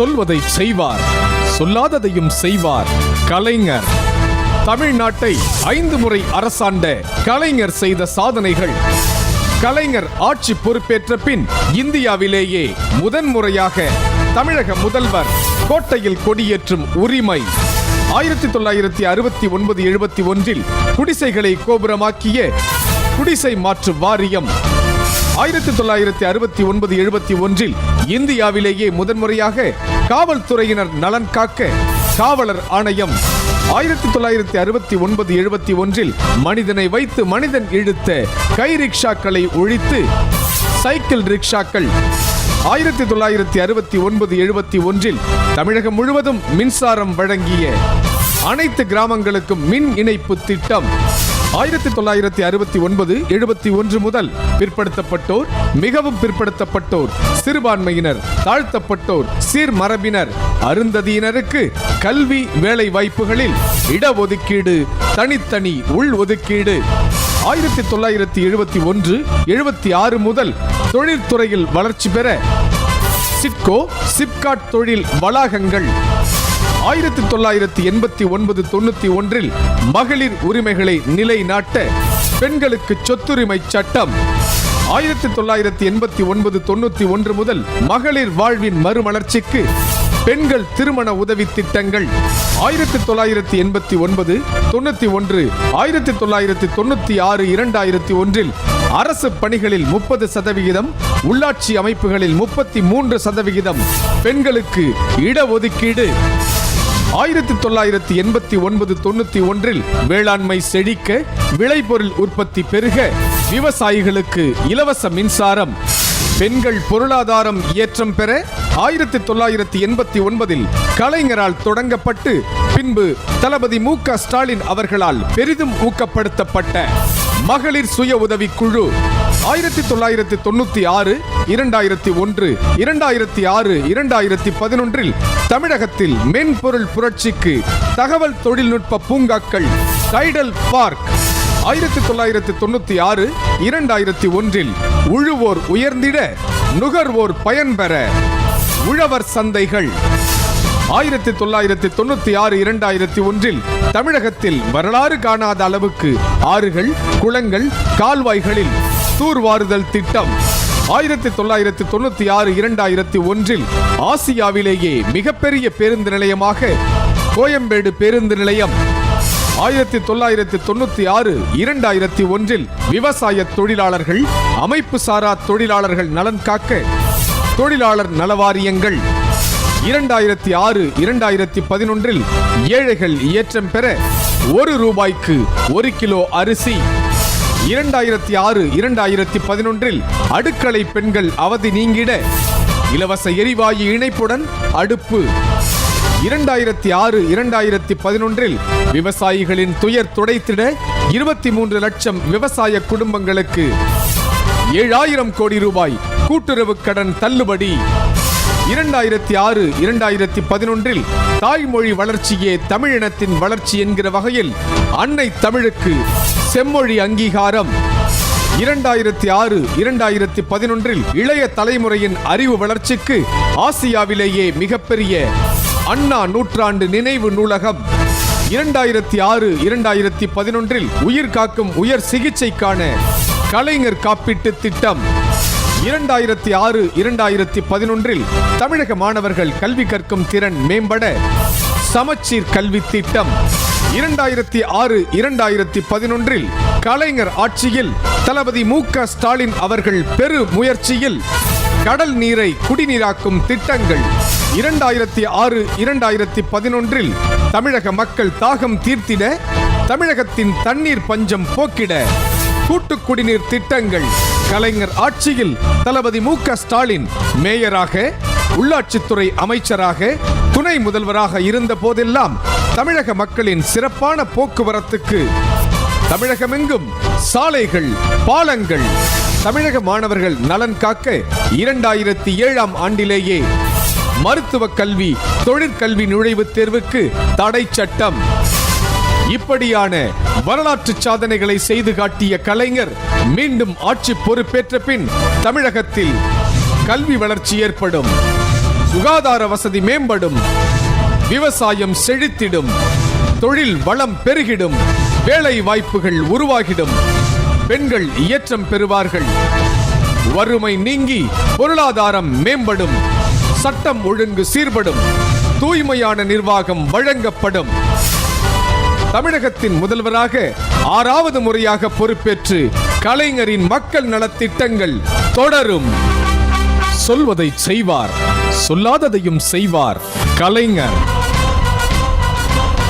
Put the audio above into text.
சொல்வதை செய்வார் சொல்லாததையும் செய்வார். கலைஞர். தமிழ்நாட்டை ஐந்து முறை அரசாண்ட கலைஞர் செய்த சாதனைகள். கலைஞர் ஆட்சி பொறுப்பேற்ற பின் இந்தியாவிலேயே முதன்முறையாக தமிழக முதல்வர் கோட்டையில் கொடியேற்றும் உரிமை. ஆயிரத்தி தொள்ளாயிரத்தி அறுபத்தி ஒன்பது எழுபத்தி ஒன்றில் குடிசைகளை கோபுரமாக்கிய குடிசை மாற்று வாரியம். ஆயிரத்தி தொள்ளாயிரத்தி அறுபத்தி ஒன்பது எழுபத்தி ஒன்றில் இந்தியாவிலேயே முதன்முறையாக காவல்துறையினர் நலன் காக்க காவலர் ஆணையம். ஆயிரத்தி தொள்ளாயிரத்தி அறுபத்தி ஒன்பது எழுபத்தி ஒன்றில் மனிதனை வைத்து மனிதன் இழுத்த கை ரிக்ஷாக்களை ஒழித்து சைக்கிள் ரிக்ஷாக்கள். ஆயிரத்தி தொள்ளாயிரத்தி அறுபத்தி ஒன்பது எழுபத்தி ஒன்றில் தமிழகம் முழுவதும் மின்சாரம் வழங்கிய அனைத்து கிராமங்களுக்கும் மின் இணைப்பு திட்டம். ஆயிரத்தி தொள்ளாயிரத்தி அறுபத்தி ஒன்பது எழுபத்தி ஒன்று முதல் பிற்படுத்தப்பட்டோர் மிகவும் பிற்படுத்தப்பட்டோர் சிறுபான்மையினர் தாழ்த்தப்பட்டோர் சீர்மரபினர் அருந்ததியினருக்கு கல்வி வேலை வாய்ப்புகளில் இடஒதுக்கீடு தனித்தனி உள் ஒதுக்கீடு. ஆயிரத்தி தொள்ளாயிரத்தி எழுபத்தி ஒன்று எழுபத்தி ஆறு முதல் தொழில்துறையில் வளர்ச்சி பெற சிட்கோ சிப்காட் தொழில் வளாகங்கள் ஆயிரத்தி தொள்ளாயிரத்தி எண்பத்தி ஒன்பது தொண்ணூத்தி ஒன்றில் மகளிர் உரிமைகளை நிலைநாட்ட பெண்களுக்கு சொத்துரிமை சட்டம். ஆயிரத்தி தொள்ளாயிரத்தி எண்பத்தி ஒன்பது தொண்ணூத்தி ஒன்று முதல் மகளிர் வாழ்வின் மறுமலர்ச்சிக்கு பெண்கள் திருமண உதவி திட்டங்கள் ஆயிரத்தி தொள்ளாயிரத்தி எண்பத்தி ஒன்பது தொண்ணூத்தி ஒன்று ஆயிரத்தி தொள்ளாயிரத்தி தொண்ணூத்தி ஆறு இரண்டாயிரத்தி ஒன்றில் அரசு பணிகளில் முப்பது சதவிகிதம் உள்ளாட்சி அமைப்புகளில் முப்பத்தி மூன்று சதவிகிதம் பெண்களுக்கு இடஒதுக்கீடு. ஆயிரத்தி தொள்ளாயிரத்தி எண்பத்தி ஒன்பது தொண்ணூத்தி ஒன்றில் வேளாண்மை செழிக்க விளைபொருள் உற்பத்தி பெருக விவசாயிகளுக்கு இலவச மின்சாரம். பெண்கள் பொருளாதாரம் ஏற்றம் பெற ஆயிரத்தி தொள்ளாயிரத்தி எண்பத்தி ஒன்பதில் கலைஞரால் தொடங்கப்பட்டு பின்பு தளபதி மு க ஸ்டாலின் அவர்களால் பெரிதும் ஊக்கப்படுத்தப்பட்ட மகளிர் சுய உதவி குழு ஆயிரத்தி தொள்ளாயிரத்தி தொண்ணூத்தி ஆறு இரண்டாயிரத்தி ஒன்று இரண்டாயிரத்தி ஆறு இரண்டாயிரத்தி பதினொன்றில் தமிழகத்தில் மென்பொருள் புரட்சிக்கு தகவல் தொழில்நுட்ப பூங்காக்கள் டைடல் பார்க். ஆயிரத்தி தொள்ளாயிரத்தி தொண்ணூத்தி ஆறு இரண்டாயிரத்தி ஒன்றில் உழுவோர் உயர்ந்திட நுகர்வோர் பயன்பெற உழவர் சந்தைகள். ஆயிரத்தி தொள்ளாயிரத்தி தொண்ணூத்தி ஆறு இரண்டாயிரத்தி ஒன்றில் தமிழகத்தில் வரலாறு காணாத அளவுக்கு ஆறுகள் குளங்கள் கால்வாய்களில் தூர்வாறுதல் திட்டம். ஆயிரத்தி தொள்ளாயிரத்தி தொண்ணூத்தி ஆறு இரண்டாயிரத்தி ஒன்றில் ஆசியாவிலேயே மிகப்பெரிய பேருந்து நிலையமாக கோயம்பேடு பேருந்து நிலையம். ஆயிரத்தி தொள்ளாயிரத்தி தொண்ணூத்தி ஆறு இரண்டாயிரத்தி ஒன்றில் விவசாய தொழிலாளர்கள் அமைப்பு சாரா தொழிலாளர்கள் நலன் காக்க தொழிலாளர் நலவாரியங்கள். இரண்டாயிரத்தி ஆறு இரண்டாயிரத்தி பதினொன்றில் ஏழைகள் இயற்றம் பெற ஒரு ரூபாய்க்கு ஒரு கிலோ அரிசி. இரண்டாயிரத்தி ஆறு இரண்டாயிரத்தி பதினொன்றில் அடுக்களை பெண்கள் அவதி நீங்கிட இலவச எரிவாயு இணைப்புடன் அடுப்பு. இரண்டாயிரத்தி ஆறு இரண்டாயிரத்தி பதினொன்றில் விவசாயிகளின் துயர் துடைத்திட இருபத்தி மூன்று லட்சம் விவசாய குடும்பங்களுக்கு ஏழாயிரம் கோடி ரூபாய் கூட்டுறவு கடன் தள்ளுபடி. இரண்டாயிரத்தி ஆறு இரண்டாயிரத்தி பதினொன்றில் தாய்மொழி வளர்ச்சியே தமிழினத்தின் வளர்ச்சி என்கிற வகையில் அன்னை தமிழுக்கு செம்மொழி அங்கீகாரம். இரண்டாயிரத்தி ஆறு இரண்டாயிரத்தி பதினொன்றில் இளைய தலைமுறையின் அறிவு வளர்ச்சிக்கு ஆசியாவிலேயே மிகப்பெரிய அண்ணா நூற்றாண்டு நினைவு நூலகம். இரண்டாயிரத்தி ஆறு இரண்டாயிரத்தி பதினொன்றில் உயிர் காக்கும் உயர் சிகிச்சைக்கான கலைஞர் காப்பீட்டு திட்டம். இரண்டாயிரத்தி ஆறு இரண்டாயிரத்தி பதினொன்றில் தமிழக மாணவர்கள் கல்வி கற்கும் திறன் மேம்பட சமச்சீர் கல்வி திட்டம். இரண்டாயிரத்தி ஆறு இரண்டாயிரத்தி பதினொன்றில் கலைஞர் ஆட்சியில் தளபதி மு க ஸ்டாலின் அவர்கள் பெரு முயற்சியில் கடல் நீரை குடிநீராக்கும் திட்டங்கள். இரண்டாயிரத்தி ஆறு இரண்டாயிரத்தி பதினொன்றில் தமிழக மக்கள் தாகம் தீர்த்திட தமிழகத்தின் தண்ணீர் பஞ்சம் போக்கிட கூட்டு குடிநீர் திட்டங்கள். கலைஞர் ஆட்சியில் தளபதி மு க ஸ்டாலின் மேயராக உள்ளாட்சித்துறை அமைச்சராக துணை முதல்வராக இருந்த போதெல்லாம் தமிழக மக்களின் சிறப்பான போக்குவரத்துக்கு தமிழகமெங்கும் சாலைகள் பாலங்கள் தமிழக மாணவர்கள் நலன் காக்க இரண்டாயிரத்தி ஏழாம் ஆண்டிலேயே மருத்துவ கல்வி தொழிற்கல்வி நுழைவுத் தேர்வுக்கு தடை சட்டம். இப்படியான வரலாற்று சாதனைகளை செய்து காட்டிய கலைஞர் மீண்டும் ஆட்சி பொறுப்பேற்ற பின் தமிழகத்தில் கல்வி வளர்ச்சி ஏற்படும் சுகாதார வசதி மேம்படும் விவசாயம் செழித்திடும் தொழில் வளம் பெருகிடும் வேலை வாய்ப்புகள் உருவாகிடும் பெண்கள் இயற்றம் பெறுவார்கள். வறுமை நீங்கி பொருளாதாரம் மேம்படும் சட்டம் ஒழுங்கு சீர்படும் தூய்மையான நிர்வாகம் வழங்கப்படும். தமிழகத்தின் முதல்வராக ஆறாவது முறையாக பொறுப்பேற்று கலைஞரின் மக்கள் நலத்திட்டங்கள் தொடரும். சொல்வதை செய்வார் சொல்லாததையும் செய்வார் கலைஞர்.